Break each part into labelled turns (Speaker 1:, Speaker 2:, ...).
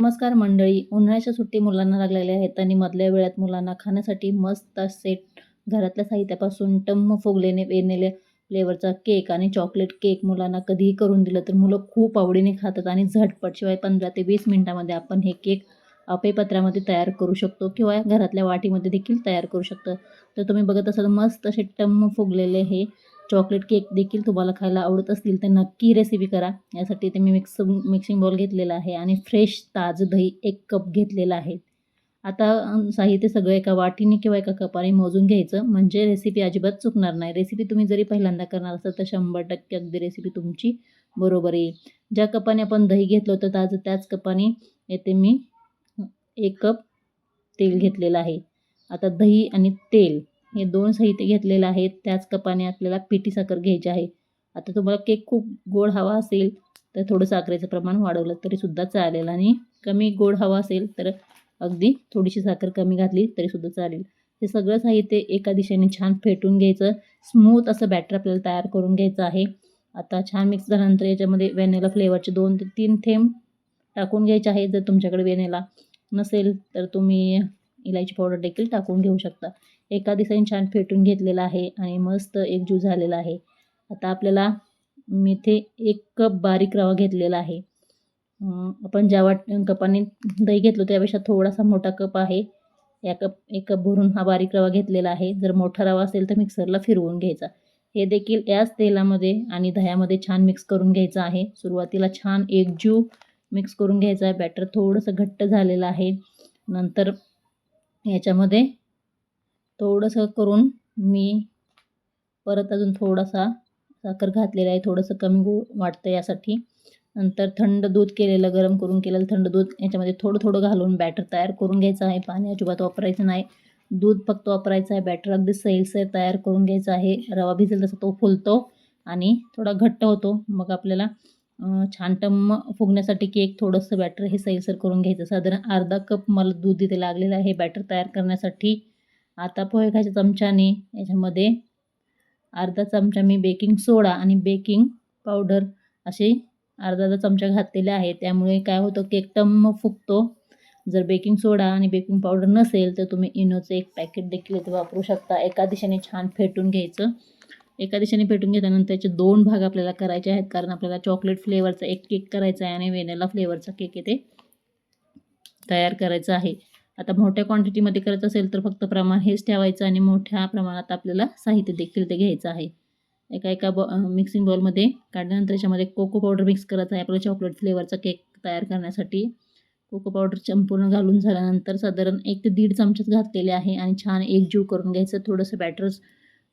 Speaker 1: नमस्कार मंडळी. उन्हाळ्याच्या सुट्टी मुलांना लागलेल्या आहेत आणि मधल्या वेळात मुलांना खाण्यासाठी मस्त सेट घरातल्या साहित्यापासून टम्म फुगलेने वेनेल्या फ्लेवरचा केक आणि चॉकलेट केक मुलांना कधीही करून दिलं तर मुलं खूप आवडीने खातात आणि झटपट शिवाय पंधरा ते वीस मिनटामध्ये आपण हे केक अपेपत्रामध्ये तयार करू शकतो किंवा घरातल्या वाटीमध्ये देखील तयार करू शकतो. तर तुम्ही बघत असाल मस्त असे टम्म फुगलेले हे चॉकलेट केक देखील तुम्हाला खायला आवडत असतील तर नक्की रेसिपी करा. यासाठी ते मी मिक्स मिक्सिंग बॉल घेतलेला आहे आणि फ्रेश ताजं दही एक कप घेतलेला आहे. आता साहित्य सगळं एका वाटीने किंवा एका कपाने मोजून घ्यायचं. म्हणजे रेसिपी अजिबात चुकणार नाही. रेसिपी तुम्ही जरी पहिल्यांदा करणार असाल तर शंभर टक्के अगदी रेसिपी तुमची बरोबर येईल. ज्या कपाने आपण दही घेतलं होतं ताजं त्याच कपाने येथे मी एक कप तेल घेतलेलं आहे. आता दही आणि तेल. हे दोन साहित्य घेतलेलं आहे. त्याच कपाने आपल्याला पिठी साखर घ्यायची आहे. आता तुम्हाला केक खूप गोड हवा असेल तर थोडं साखरेचं प्रमाण वाढवलं तरीसुद्धा चालेल. आणि कमी गोड हवा असेल तर अगदी थोडीशी साखर कमी घातली तरीसुद्धा चालेल. हे सगळं साहित्य एका दिशेने छान फेटून घ्यायचं. स्मूथ असं बॅटर आपल्याला तयार करून घ्यायचं आहे. आता छान मिक्स झाल्यानंतर याच्यामध्ये व्हॅनिला फ्लेवरचे दोन ते तीन थेंब टाकून घ्यायचे आहे जर तुमच्याकडे व्हॅनिला नसेल तर तुम्ही इलायची पावडर देखील टाकून घेऊ शकता. एका दिवसाने छान फेटून घेतलेला आहे आणि मस्त एकजूट झालेला आहे. आता आपल्याला मी इथे एक कप बारीक रवा घेतलेला आहे. आपण ज्या वाट कपाने दही घेतलं त्यापेक्षा थोडासा मोठा कप आहे. या कप एक कप भरून हा बारीक रवा घेतलेला आहे. जर मोठा रवा असेल तर मिक्सरला फिरवून घ्यायचा. हे देखील याच तेलामध्ये आणि दह्यामध्ये छान मिक्स करून घ्यायचं आहे. सुरुवातीला छान एकजीव मिक्स करून घ्यायचा आहे. बॅटर थोडंसं घट्ट झालेलं आहे. नंतर याच्यामध्ये थोडंसं करून मी परत अजून थोडासा साखर घातलेला आहे. थोडंसं कमी गो वाटतं यासाठी. नंतर थंड दूध केलेलं गरम करून केलेलं थंड दूध याच्यामध्ये थोडं थोडं घालून बॅटर तयार करून घ्यायचं आहे. पाणी अजिबात वापरायचं नाही. दूध फक्त वापरायचं आहे. बॅटर अगदी सैलसर तयार करून घ्यायचं आहे. रवा भिजेल तसा तो फुलतो आणि थोडा घट्ट होतो. मग आपल्याला छान टम्म फुगण्यासाठी केक थोडंसं बॅटर हे सैलसर करून घ्यायचं. साधारण अर्धा कप मला दूध इथे लागलेलं आहे बॅटर तयार करण्यासाठी. आता पोहे खायच्या चमच्याने याच्यामध्ये अर्धा चमचा मी बेकिंग सोडा आणि बेकिंग पावडर असे अर्धा अर्धा चमचा घातलेले आहे. त्यामुळे काय होतं केक टम्म फुगतो. जर बेकिंग सोडा आणि बेकिंग पावडर नसेल तर तुम्ही इनोचं एक पॅकेट देखील इथे वापरू शकता. एका दिशेने छान फेटून घ्यायचं. एका दिशेने फेटून घेतल्यानंतर त्याचे दोन भाग आपल्याला करायचे आहेत. कारण आपल्याला चॉकलेट फ्लेवरचा एक केक करायचा आहे आणि व्हेनेला फ्लेवरचा केक इथे तयार करायचा आहे. आता मोठ्या क्वांटिटीमध्ये करायचं असेल तर फक्त प्रमाण हेच ठेवायचं आणि मोठ्या प्रमाणात आपल्याला साहित्य देखील ते घ्यायचं आहे. एका एका बॉ मिक्सिंग बॉलमध्ये काढल्यानंतर याच्यामध्ये कोको पावडर मिक्स करायचं आहे. आपल्याला चॉकलेट फ्लेवरचा केक तयार करण्यासाठी कोको पावडर संपूर्ण घालून झाल्यानंतर साधारण एक ते दीड चमचेच घातलेले आहे आणि छान एकजीव करून घ्यायचं. थोडंसं बॅटर्स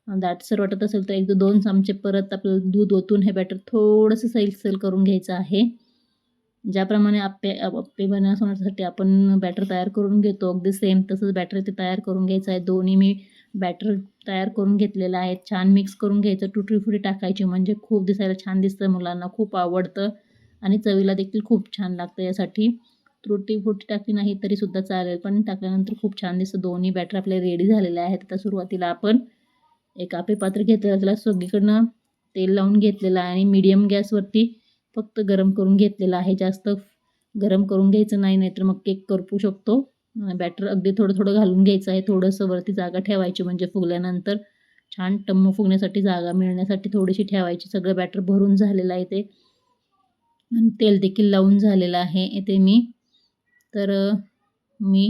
Speaker 1: दाटसर वाटत असेल तर एक दोन चमचे परत आपलं दूध ओतून हे बॅटर थोडंसं सैलसैल करून घ्यायचं आहे. ज्याप्रमाणे आप्पे आप्पे बनवण्यासाठी आपण बॅटर तयार करून घेतो अगदी सेम तसंच बॅटर इथे तयार करून घ्यायचं आहे. दोन्ही मी बॅटर तयार करून घेतलेलं आहे. छान मिक्स करून घ्यायचं. टुटरी फुटी टाकायची म्हणजे खूप दिसायला छान दिसतं मुलांना खूप आवडतं आणि चवीला देखील खूप छान लागतं यासाठी. त्रुटी फुटी टाकली नाही तरीसुद्धा चालेल पण टाकल्यानंतर खूप छान दिसतं. दोन्ही बॅटर आपले रेडी झालेले आहेत. आता सुरुवातीला आपण एक आपे पात्र घेतलेलं त्याला सगळीकडनं तेल लावून घेतलेलं आहे आणि मीडियम गॅसवरती फक्त गरम करून घेतलेलं आहे. जास्त गरम करून घ्यायचं नाही नाहीतर मग केक करपू शकतो. बॅटर अगदी थोडं थोडं घालून घ्यायचं आहे. थोडंसं वरती जागा ठेवायची म्हणजे फुगल्यानंतर छान टम्म फुगण्यासाठी जागा मिळण्यासाठी थोडीशी ठेवायची. सगळं बॅटर भरून झालेलं आहे ते. आणि तेल देखील लावून झालेलं आहे इथे मी. तर मी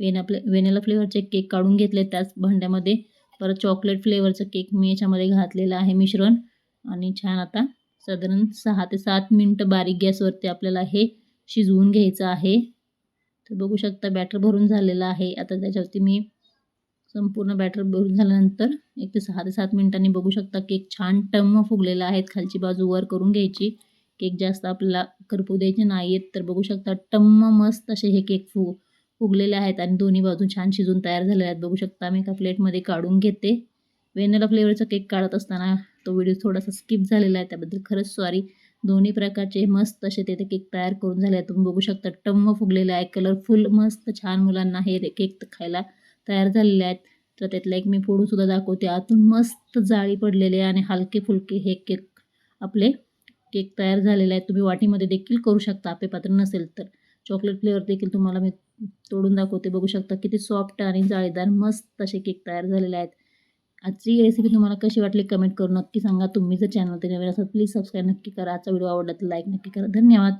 Speaker 1: वेना फ्ले वेनेला फ्लेवरचे केक काढून घेतले त्याच भांड्यामध्ये. परत चॉकलेट फ्लेवरचं केक मी याच्यामध्ये घातलेलं आहे मिश्रण. आणि छान आता साधारण सहा ते सात मिनटं बारीक गॅसवरती आपल्याला हे शिजवून घ्यायचं आहे. तर बघू शकता बॅटर भरून झालेलं आहे. आता त्याच्यावरती मी संपूर्ण बॅटर भरून झाल्यानंतर एक ते सहा ते सात मिनिटांनी बघू शकता केक छान टम्म फुगलेला आहे. खालची बाजू वर करून घ्यायची. केक जास्त आपल्याला करपू द्यायचे नाही आहेत तर बघू शकता टम्म मस्त असे हे केक फुग फुगलेले आहेत आणि दोन्ही बाजू छान शिजून तयार झालेले आहेत. बघू शकता मी एका प्लेटमध्ये काढून घेते. वेनेला फ्लेवरचा केक काढत असताना तो व्हिडिओ थोडासा स्किप झालेला आहे. त्याबद्दल खरंच सॉरी दोन्ही प्रकारचे मस्त असे ते केक तयार करून झाले आहेत. तुम्ही बघू शकता टम्म फुगलेले आहे. कलरफुल मस्त छान मुलांना हे केक खायला तयार झालेले आहेत. तर त्यातला एक मी फोडूसुद्धा दाखवते. आतून मस्त जाळी पडलेले आणि हलके फुलके हे केक आपले केक तयार झालेले आहेत. तुम्ही वाटीमध्ये देखील करू शकता. आपे पात्र नसेल तर. चॉकलेट फ्लेवर देखील तुम्हाला मी तोडून दाखवते. बघू शकता किती सॉफ्ट आणि जाळीदार मस्त असे केक तयार झालेले आहेत. आजची रेसिपी तुम्हाला कशी वाटली कमेंट करून नक्की सांगा. तुम्ही जर चॅनल ते नवीन असाल प्लीज सबस्क्राईब नक्की करा. आजचा व्हिडिओ आवडला तर लाईक नक्की करा. धन्यवाद.